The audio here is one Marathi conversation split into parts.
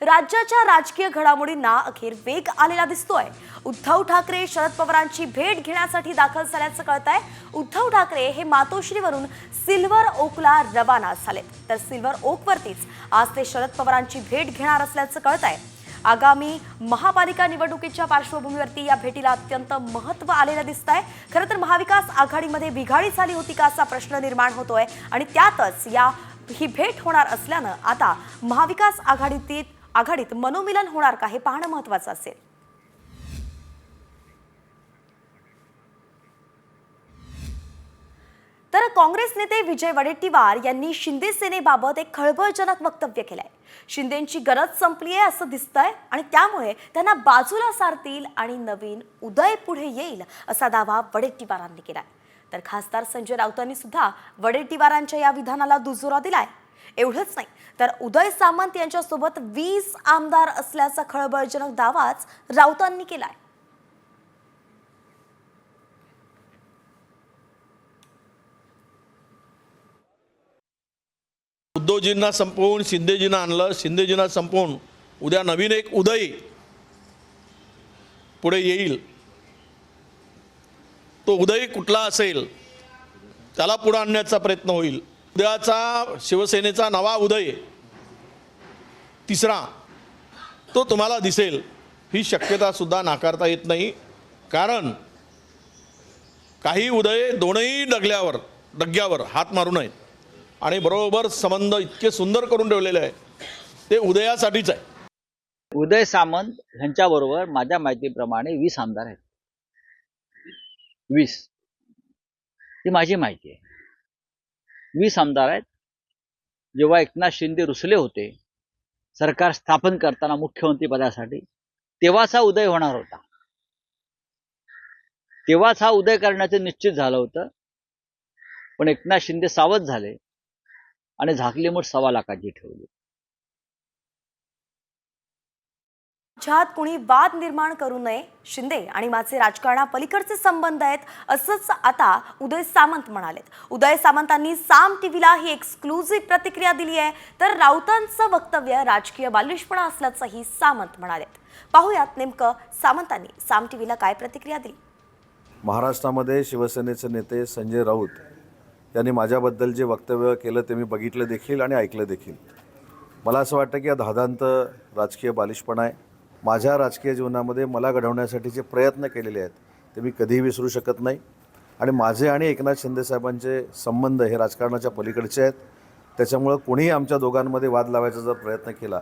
राज्याच्या राजकीय घडामोडींना अखेर वेग आलेला दिसतोय. उद्धव ठाकरे शरद पवारांची भेट घेण्यासाठी दाखल झाल्याचं कळत आहे उद्धव ठाकरे हे मातोश्रीवरून सिल्वर ओकला रवाना झालेत तर सिल्वर ओकवरतीच आज ते शरद पवारांची भेट घेणार असल्याचं कळत आहे आगामी महापालिका निवडणुकीच्या पार्श्वभूमीवरती या भेटीला अत्यंत महत्त्व आलेलं दिसत आहे खरं तर महाविकास आघाडीमध्ये बिघाडी झाली होती का असा प्रश्न निर्माण होतोय. आणि त्यातच या ही भेट होणार असल्यानं आता महाविकास आघाडीतील आघाडीत मनोमिलन होणार का हे पाहणं महत्वाचं असेल. तर काँग्रेस नेते विजय वडेट्टीवार यांनी शिंदे सेनेबाबत एक खळबळजनक वक्तव्य केलंय. शिंदेची गरज संपली आहे असं दिसतंय आणि त्यामुळे त्यांना बाजूला सारतील आणि नवीन उदय पुढे येईल असा दावा वडेट्टीवारांनी केलाय. तर खासदार संजय राऊतांनी सुद्धा वडेट्टीवारांच्या या विधानाला दुजोरा दिलाय. एवढंच नाही. तर उदय सामंत यांच्यासोबत वीस आमदार असल्याचा खळबळजनक दावाच राऊतांनी केलाय. उद्धवजींना संपवून शिंदेजींना आणलं शिंदेजींना संपवून उद्या नवीन एक उदय पुढे येईल. तो उदय कुठला असेल त्याला पुढे आणण्याचा प्रयत्न होईल. उद्याचा शिवसेनेचा नवा उदय तिसरा तो तुम्हाला दिसेल. ही शक्यता सुद्धा नाकारता येत नाही. कारण काही उदय दोनही डगल्यावर डग्यावर हात मारू नयेत. आणि बरोबर संबंध इतके सुंदर करून ठेवलेले आहे ते उदयासाठीच आहे. उदय सामंत ह्यांच्याबरोबर माझ्या माहितीप्रमाणे वीस आमदार आहेत. वीस. ही माझी माहिती आहे. वीस आमदार आहेत. जेव्हा एकनाथ शिंदे रुसले होते सरकार स्थापन करताना मुख्यमंत्री पदासाठी तेव्हाच हा उदय होणार होता. तेव्हाच हा उदय करण्याचं निश्चित झालं होतं. पण एकनाथ शिंदे सावध झाले आणि झाकली सव्वा लाखाची ठेवली. ज्यात कुणी वाद निर्माण करू नये शिंदे आणि माझे राजकारणापलीकडचे संबंध आहेत असंच आता उदय सामंत म्हणालेत. उदय सामंतांनी साम टीव्हीला ही एक्सक्लुझिव्ह प्रतिक्रिया दिली आहे. तर राऊतांचं वक्तव्य राजकीय बालिशपणा असल्याचंही सामंत म्हणालेत. पाहूयात नेमकं सामंतांनी साम टीव्हीला काय प्रतिक्रिया दिली. महाराष्ट्रामध्ये शिवसेनेचे नेते संजय राऊत यांनी माझ्याबद्दल जे वक्तव्य केलं ते मी बघितलं देखील आणि ऐकलं देखील. मला असं वाटतं की हा धादांत राजकीय बालिशपणा आहे. माझ्या राजकीय जीवनामध्ये मला घडवण्यासाठी जे प्रयत्न केलेले आहेत ते मी कधीही विसरू शकत नाही. आणि माझे आणि एकनाथ शिंदेसाहेबांचे संबंध हे राजकारणाच्या पलीकडचे आहेत. त्याच्यामुळं कोणीही आमच्या दोघांमध्ये वाद लावायचा जर प्रयत्न केला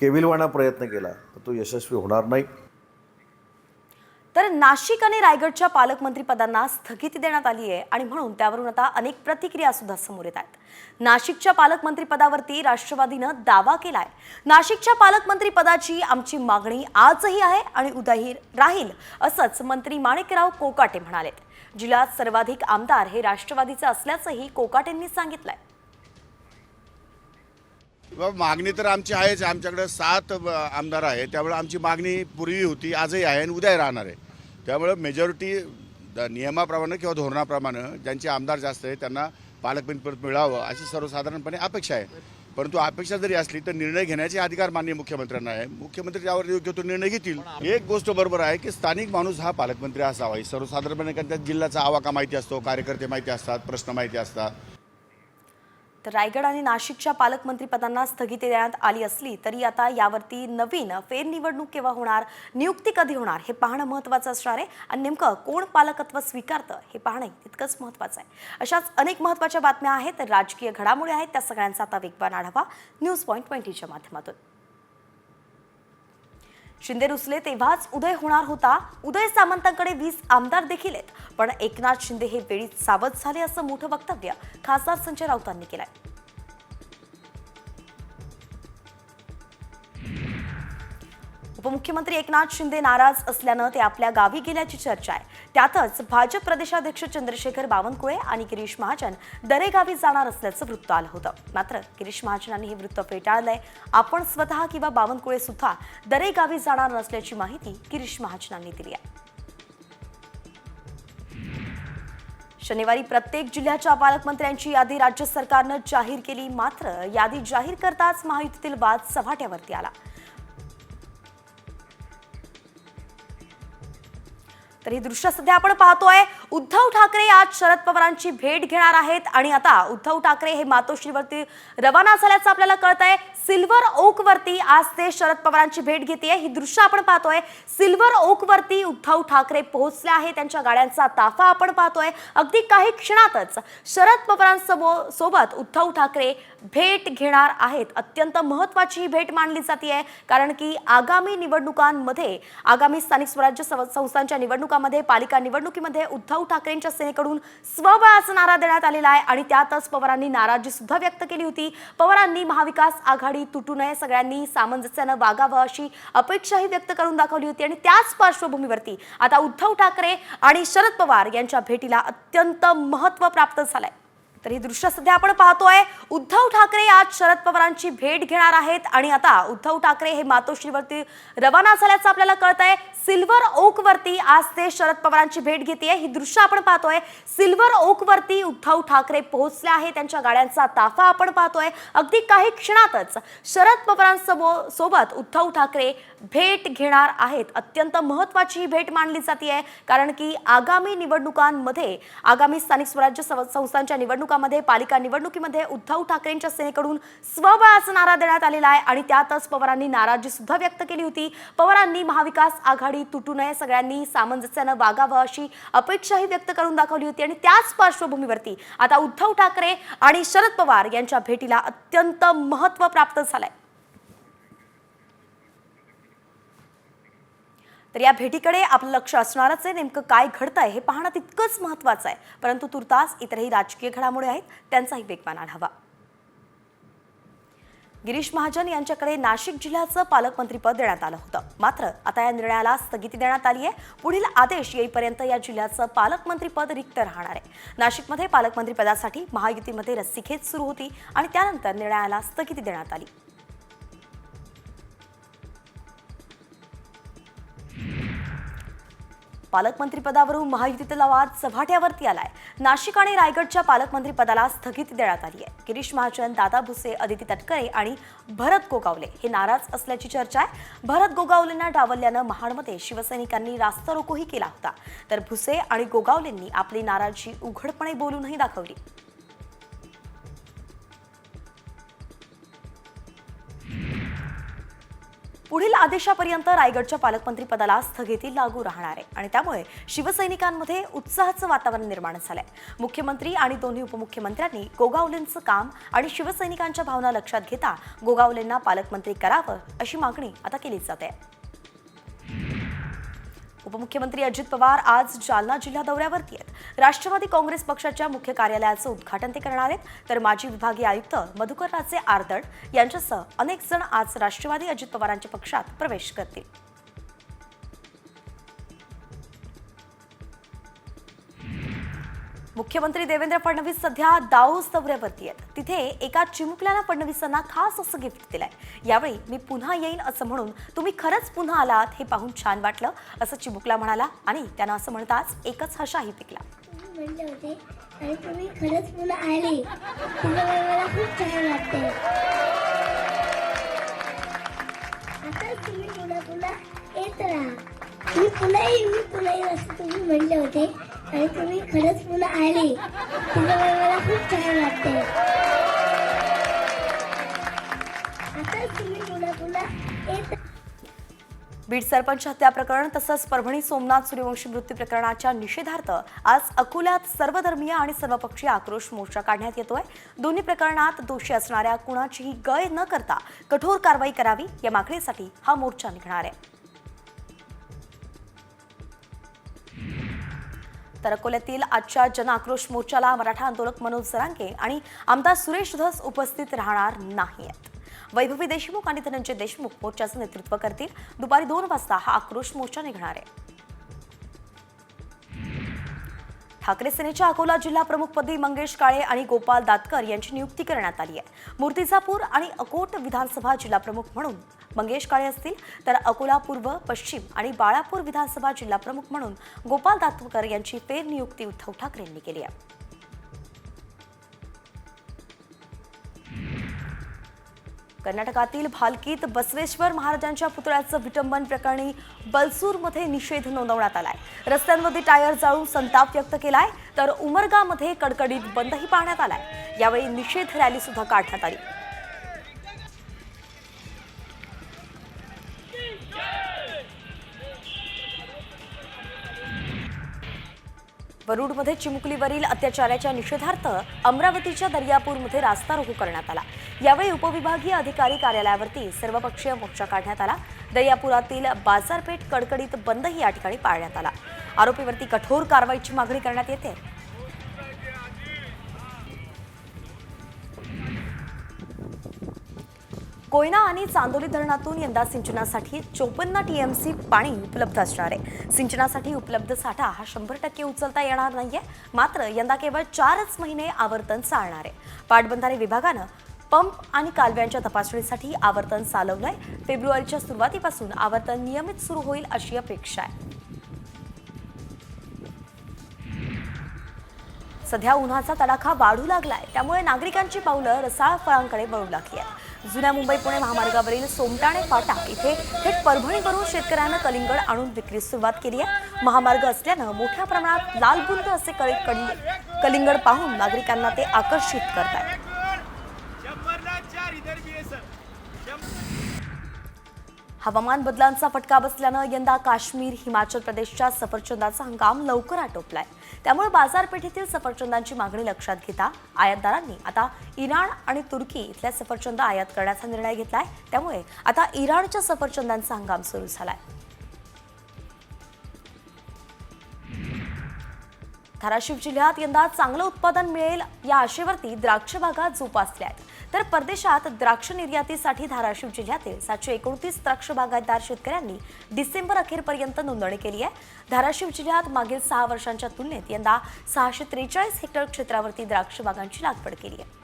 केविलवाणा प्रयत्न केला तर तो यशस्वी होणार नाही. तर नाशिक आणि रायगडच्या पालकमंत्री पदांना स्थगिती देण्यात आली आहे आणि म्हणून त्यावरून आता अनेक प्रतिक्रिया सुद्धा समोर येत आहेत. नाशिकच्या पालकमंत्री पदावरती राष्ट्रवादीनं दावा केलाय. नाशिकच्या पालकमंत्री पदाची आमची मागणी आजही आहे आणि उद्याही राहील असंच मंत्री माणिकराव कोकाटे म्हणालेत जिल्ह्यात सर्वाधिक आमदार हे राष्ट्रवादीचे असल्याचंही कोकाटेंनी सांगितलंय. मागणी तर आमची आहेच. आमच्याकडे सात आमदार आहे त्यामुळे आमची मागणी पूर्वी होती आजही आहे आणि उद्याही राहणार आहे. त्यामुळं मेजॉरिटी द- नियमाप्रमाणे किंवा धोरणाप्रमाणे ज्यांचे आमदार जास्त आहे त्यांना पालकमंत्री मिळावं अशी सर्वसाधारणपणे अपेक्षा आहे. परंतु अपेक्षा जरी असली तर निर्णय घेण्याचे अधिकार माननीय मुख्यमंत्र्यांना आहे. मुख्यमंत्री त्यावर योग्य तो निर्णय घेतील. एक गोष्ट बरोबर आहे की स्थानिक माणूस हा पालकमंत्री असावा सर्वसाधारणपणे कारण त्या जिल्ह्याचा आवाका माहिती असतो कार्यकर्ते माहिती असतात प्रश्न माहिती असतात. तर रायगड आणि नाशिकच्या पालकमंत्रीपदांना स्थगिती देण्यात आली असली तरी आता यावरती नवीन फेरनिवडणूक केव्हा होणार नियुक्ती कधी होणार हे पाहणं महत्त्वाचं असणार आहे. आणि नेमकं कोण पालकत्व स्वीकारतं हे पाहणं तितकंच महत्त्वाचं आहे. अशाच अनेक महत्त्वाच्या बातम्या आहेत राजकीय घडामोडी आहेत त्या सगळ्यांचा आता वेगवान आढावा न्यूज पॉईंट ट्वेंटीच्या माध्यमातून. शिंदे रुसले तेव्हाच उदय होणार होता. उदय सामंतांकडे वीस आमदार देखील आहेत. पण एकनाथ शिंदे हे वेळीच सावध झाले असं मोठं वक्तव्य खासदार संजय राऊतांनी केलंय. उपमुख्यमंत्री एकनाथ शिंदे नाराज असल्यानं ते आपल्या गावी गेल्याची चर्चा आहे. त्यातच भाजप प्रदेशाध्यक्ष चंद्रशेखर बावनकुळे आणि गिरीश महाजन दरेगावी जाणार असल्याचं वृत्त आलं होतं. मात्र गिरीश महाजनांनी हे वृत्त फेटाळलंय. आपण स्वतः किंवा बावनकुळे सुद्धा दरेगावी जाणार नसल्याची माहिती गिरीश महाजनांनी दिली आहे. शनिवारी प्रत्येक जिल्ह्याच्या पालकमंत्र्यांची यादी राज्य सरकारनं जाहीर केली. मात्र यादी जाहीर करताच महायुतीतील वाद सव्हाट्यावरती आला. तर ही दृश्य सध्या आपण पाहतोय. उद्धव ठाकरे आज शरद पवारांची भेट घेणार आहेत आणि आता उद्धव ठाकरे हे मातोश्रीवरती रवाना झाल्याचं आपल्याला कळत आहे सिल्वर ओक वरती आज ते शरद पवारांची भेट घेते ही दृश्य आपण पाहतोय. सिल्वर ओक वरती उद्धव ठाकरे पोहोचले आहे त्यांच्या गाड्यांचा ताफा आपण पाहतोय. अगदी काही क्षणातच शरद पवारांसमोर सोबत उद्धव ठाकरे भेट घेणार आहेत. अत्यंत महत्वाची ही भेट मानली जाते कारण की आगामी निवडणुकांमध्ये आगामी स्थानिक स्वराज्य सं- संस्थांच्या निवडणुकामध्ये पालिका निवडणुकीमध्ये उद्धव उद्धव ठाकरेंच्या सेनेकडून स्वबळाचा नारा देण्यात आलेला आहे आणि त्यातच पवारांनी नाराजी सुद्धा व्यक्त केली होती. पवारांनी महाविकास आघाडी तुटू नये सगळ्यांनी सामंजस्यानं वागावं अशी अपेक्षाही व्यक्त करून दाखवली होती आणि त्याच पार्श्वभूमीवरती आता उद्धव ठाकरे आणि शरद पवार यांच्या भेटीला अत्यंत महत्त्व प्राप्त झालंय. तर ही दृश्य सध्या आपण पाहतोय. उद्धव ठाकरे आज शरद पवारांची भेट घेणार आहेत आणि आता उद्धव ठाकरे हे मातोश्रीवरती रवाना झाल्याचं आपल्याला कळत आहे सिल्वर ओक वरती आज ते शरद पवारांची भेट घेते ही दृश्य आपण पाहतोय. सिल्वर ओक वरती उद्धव ठाकरे पोहोचले आहे त्यांच्या गाड्यांचा ताफा आपण पाहतोय. अगदी काही क्षणातच शरद पवारांसमोर सोबत उद्धव ठाकरे भेट घेणार आहेत. अत्यंत महत्वाची ही भेट मानली जाते कारण की आगामी निवडणुकांमध्ये आगामी स्थानिक स्वराज्य सं- संस्थांच्या निवडणुकामध्ये पालिका निवडणुकीमध्ये उद्धव ठाकरेंच्या सेनेकडून स्वबळाचा नारा देण्यात आलेला आहे आणि त्यातच पवारांनी नाराजी सुद्धा व्यक्त केली होती. पवारांनी महाविकास आघाडी तुटू नये सगळ्यांनी सामंजस्यानं वागावं अशी अपेक्षाही व्यक्त करून दाखवली होती आणि त्याच पार्श्वभूमीवरती आता उद्धव ठाकरे आणि शरद पवार यांच्या भेटीला अत्यंत महत्त्व प्राप्त झालंय. तर या भेटीकडे आपलं लक्ष असणारच आहे. नेमकं काय घडतं आहे हे पाहणं तितकंच महत्वाचं आहे. परंतु तुर्तास इतरही राजकीय घडामोडी आहेत. त्यांचाही वेगवान आढावा. गिरीश महाजन यांच्याकडे नाशिक जिल्ह्याचं पालकमंत्रीपद देण्यात आलं होतं. मात्र आता या निर्णयाला स्थगिती देण्यात आली आहे. पुढील आदेश येईपर्यंत या जिल्ह्याचं पालकमंत्रीपद रिक्त राहणार आहे. नाशिकमध्ये पालकमंत्रीपदासाठी महायुतीमध्ये रस्सीखेच सुरू होती आणि त्यानंतर निर्णयाला स्थगिती देण्यात आली. पालकमंत्रीपदावरून महायुतीतील वाद सभाट्यावरती आलाय. नाशिक आणि रायगडच्या पालकमंत्रीपदाला स्थगिती देण्यात आली आहे. गिरीश महाजन दादा भुसे अदिती तटकरे आणि भरत गोगावले हे नाराज असल्याची चर्चा आहे. भरत गोगावलेंना डावलल्यानं महाडमध्ये शिवसैनिकांनी रास्ता रोकोही केला होता. तर भुसे आणि गोगावलेंनी आपली नाराजी उघडपणे बोलूनही दाखवली. पुढील आदेशापर्यंत रायगडच्या पालकमंत्रीपदाला स्थगिती लागू राहणार आहे. आणि त्यामुळे शिवसैनिकांमध्ये उत्साहाचं वातावरण निर्माण झालंय. मुख्यमंत्री आणि दोन्ही उपमुख्यमंत्र्यांनी गोगावलेंचं काम आणि शिवसैनिकांच्या भावना लक्षात घेता गोगावलेंना पालकमंत्री करावं अशी मागणी आता केली जाते उपमुख्यमंत्री अजित पवार आज जालना जिल्हा दौऱ्यावरती आहेत. राष्ट्रवादी काँग्रेस पक्षाच्या मुख्य कार्यालयाचं उद्घाटन ते करणार आहेत. तर माजी विभागीय आयुक्त मधुकर राजे आर्दड यांच्यासह अनेक जण आज राष्ट्रवादी अजित पवारांच्या पक्षात प्रवेश करतील. मुख्यमंत्री देवेंद्र फडणवीस सध्या दाऊस दौऱ्यावरती आहेत. तिथे एका चिमुकल्याला फडणवीसांना खास असं गिफ्ट दिलंय. यावेळी मी पुन्हा येईन असं म्हणून तुम्ही खरंच पुन्हा आलात हे पाहून छान वाटलं असं चिमुकला म्हणाला आणि त्यांना असं म्हणताच एकच हशाही पिकला. म्हणले होते आणि तुम्ही खरंच पुन्हा आले. त्यामुळे मला खूप छान वाटते आता तुम्ही पुन्हा पुन्हा येत राहा. मी पुन्हा येईन मी पुन्हा येईन असं तुम्ही म्हणले होते. आणि तुम्ही खरंच पुन्हा आले. त्यामुळे मला खूप छान वाटते आता तुम्ही पुन्हा पुन्हा येत बीड सरपंच हत्या प्रकरण तसंच परभणी सोमनाथ सूर्यवंशी मृत्यू प्रकरणाच्या निषेधार्थ आज अकोल्यात सर्वधर्मीय आणि सर्वपक्षीय आक्रोश मोर्चा काढण्यात येतोय. दोन्ही प्रकरणात दोषी असणाऱ्या कुणाचीही गय न करता कठोर कारवाई करावी या मागणीसाठी हा मोर्चा निघणार आहे. तर अकोल्यातील आजच्या जन आक्रोश मोर्चाला मराठा आंदोलक मनोज सरांके आणि आमदार सुरेश धस उपस्थित राहणार नाहीत वैभवी देशमुख आणि धनंजय देशमुख मोर्चाचं नेतृत्व करतील. दुपारी दोन वाजता हा आक्रोश मोर्चा निघणार आहे. ठाकरे सेनेच्या अकोला जिल्हा प्रमुखपदी मंगेश काळे आणि गोपाल दातकर यांची नियुक्ती करण्यात आली आहे. मूर्तिजापूर आणि अकोट विधानसभा जिल्हा प्रमुख म्हणून मंगेश काळे असतील तर अकोला पूर्व पश्चिम आणि बाळापूर विधानसभा जिल्हाप्रमुख म्हणून गोपाल दातवकर यांची फेरनियुक्ती उद्धव ठाकरेंनी केली आहे. कर्नाटकातील भालकीत बसवेश्वर महाराजांच्या पुतळ्याचं विटंबन प्रकरणी बलसूरमध्ये निषेध नोंदवण्यात आलाय. रस्त्यांमध्ये टायर जाळून संताप व्यक्त केलाय तर उमरगामध्ये कडकडीत बंदही पाहण्यात आलाय. यावेळी निषेध रॅली सुद्धा काढण्यात आली. वरुडमध्ये चिमुकलीवरील अत्याचाराच्या निषेधार्थ अमरावतीच्या दर्यापूरमध्ये रास्ता रोको करण्यात आला. यावेळी उपविभागीय अधिकारी कार्यालयावरती सर्वपक्षीय मोर्चा काढण्यात आला. दर्यापुरातील बाजारपेठ कडकडीत बंदही या ठिकाणी पाळण्यात आला. आरोपीवरती कठोर कारवाईची मागणी करण्यात येते. कोयना आणि चांदोली धरणातून यंदा सिंचनासाठी चोपन्न टीएमसी पाणी उपलब्ध असणार आहे. सिंचनासाठी उपलब्ध साठा हा शंभर टक्के उचलता येणार नाहीये मात्र यंदा केवळ चारच महिने आवर्तन चालणार आहे. पाटबंधारे विभागानं पंप आणि कालव्यांच्या तपासणीसाठी आवर्तन चालवलंय. फेब्रुवारीच्या सुरुवातीपासून आवर्तन नियमित सुरू होईल अशी अपेक्षा आहे. सध्या उन्हाचा तडाखा वाढू लागलाय. त्यामुळे नागरिकांची पावलं रसाळ फळांकडे वळू लागली आहेत. जुन्या मुंबई पुणे महामार्गावरील सोमटाणे फाटा इथे थेट परभणीवरून शेतकऱ्यांना कलिंगड आणून विक्रीस सुरुवात केली आहे. महामार्ग असल्यानं मोठ्या प्रमाणात लालबुंद असे कलिंगड पाहून नागरिकांना ते आकर्षित करत आहेत हवामान बदलांचा फटका बसल्यानं यंदा काश्मीर हिमाचल प्रदेशच्या सफरचंदाचा हंगाम लवकर आटोपलाय. त्यामुळे बाजारपेठेतील सफरचंदांची मागणी लक्षात घेता आयातदारांनी आता इराण आणि तुर्की इथल्या सफरचंद आयात करण्याचा निर्णय घेतलाय. त्यामुळे आता इराणच्या सफरचंदांचा हंगाम सुरू झालाय. धाराशिव जिल्ह्यात यंदा चांगलं उत्पादन मिळेल या आशेवरती द्राक्ष बागा जोपासल्या आहेत तर परदेशात द्राक्ष निर्यातीसाठी धाराशिव जिल्ह्यातील सातशे एकोणतीस द्राक्ष बागायतदार शेतकऱ्यांनी डिसेंबर अखेरपर्यंत नोंदणी केली आहे. धाराशिव जिल्ह्यात मागील सहा वर्षांच्या तुलनेत यंदा सहाशे त्रेचाळीस हेक्टर क्षेत्रावरती द्राक्ष बागांची लागवड केली आहे.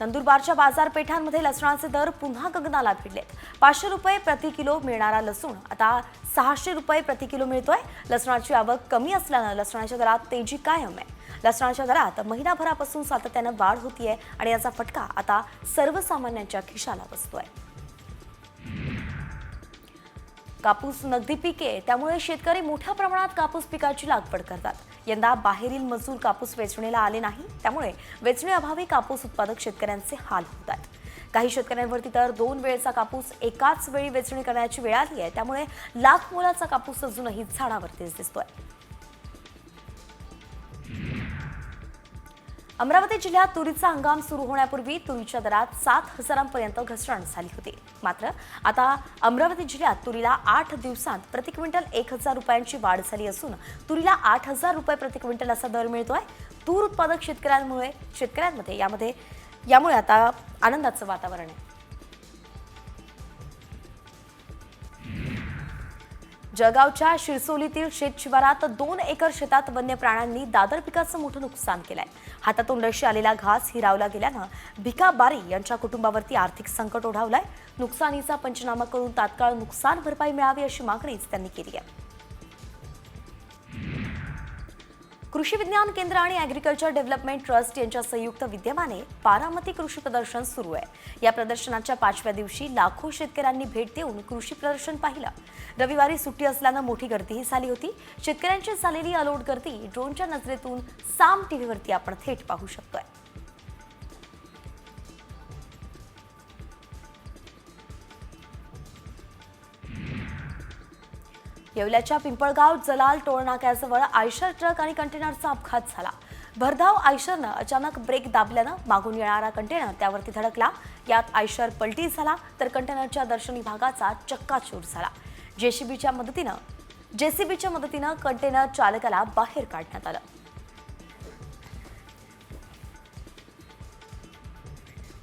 नंदुरबारच्या बाजारपेठांमध्ये लसणाचे दर पुन्हा गगनाला भिडलेत. पाचशे रुपये प्रति किलो मिळणारा लसूण. आता सहाशे रुपये प्रति किलो मिळतोय. लसणाची आवक कमी असल्यानं लसणाच्या दरात तेजी कायम आहे. लसणाच्या दरात महिनाभरापासून सातत्यानं वाढ होतीये आणि याचा फटका आता सर्वसामान्यांच्या खिशाला बसतोय. कापूस नगदी पिके त्यामुळे शेतकरी मोठ्या प्रमाणात कापूस पिकाची लागवड करतात. यंदा बाहेरील मजूर कापूस वेचणीला आले नाही त्यामुळे वेचणीअभावी कापूस उत्पादक शेतकऱ्यांचे हाल होत आहेत. काही शेतकऱ्यांवरती तर दोन वेळेचा कापूस एकाच वेळी वेचणी करण्याची वेळ आली आहे. त्यामुळे लाख मोलाचा कापूस अजूनही झाडावरतीच दिसतोय. अमरावती जिल्ह्यात तुरीचा हंगाम सुरू होण्यापूर्वी तुरीच्या दरात सात हजारांपर्यंत घसरण झाली होती. मात्र आता अमरावती जिल्ह्यात तुरीला आठ दिवसांत प्रति क्विंटल एक हजार रुपयांची वाढ झाली असून तुरीला आठ हजार रुपये प्रति क्विंटल असा दर मिळतोय. तूर उत्पादक शेतकऱ्यांमुळे शेतकऱ्यांमध्ये यामध्ये यामुळे आता आनंदाचं वातावरण आहे. जळगावच्या शिरसोलीतील शेतशिवारात दोन एकर शेतात वन्य प्राण्यांनी दादर पिकाचं मोठं नुकसान केलंय. हातातोंडाशी आलेला घास हिरावला गेल्यानं भिका बारी यांच्या कुटुंबावरती आर्थिक संकट ओढावलंय. नुकसानीचा पंचनामा करून तात्काळ नुकसान भरपाई मिळावी अशी मागणीच त्यांनी केली आहे. कृषी विज्ञान केंद्र आणि ॲग्रिकल्चर डेव्हलपमेंट ट्रस्ट यांच्या संयुक्त विद्यमाने बारामती कृषी प्रदर्शन सुरू आहे. या प्रदर्शनाच्या पाचव्या दिवशी लाखो शेतकऱ्यांनी भेट देऊन कृषी प्रदर्शन पाहिलं. रविवारी सुट्टी असल्यानं मोठी गर्दीही झाली होती. शेतकऱ्यांची झालेली अलोट गर्दी ड्रोनच्या नजरेतून साम टीव्हीवरती आपण थेट पाहू शकतोय. येवल्याच्या पिंपळगाव जलाल टोळनाक्याजवळ आयशर ट्रक आणि कंटेनरचा अपघात झाला. भरधाव आयशरनं अचानक ब्रेक दाबल्यानं मागून येणारा कंटेनर त्यावरती धडकला. यात आयशर पलटी झाला तर कंटेनरच्या दर्शनी भागाचा चक्काचूर झाला. जेसीबीच्या मदतीनं जेसीबीच्या मदतीनं कंटेनर चालकाला बाहेर काढण्यात आलं.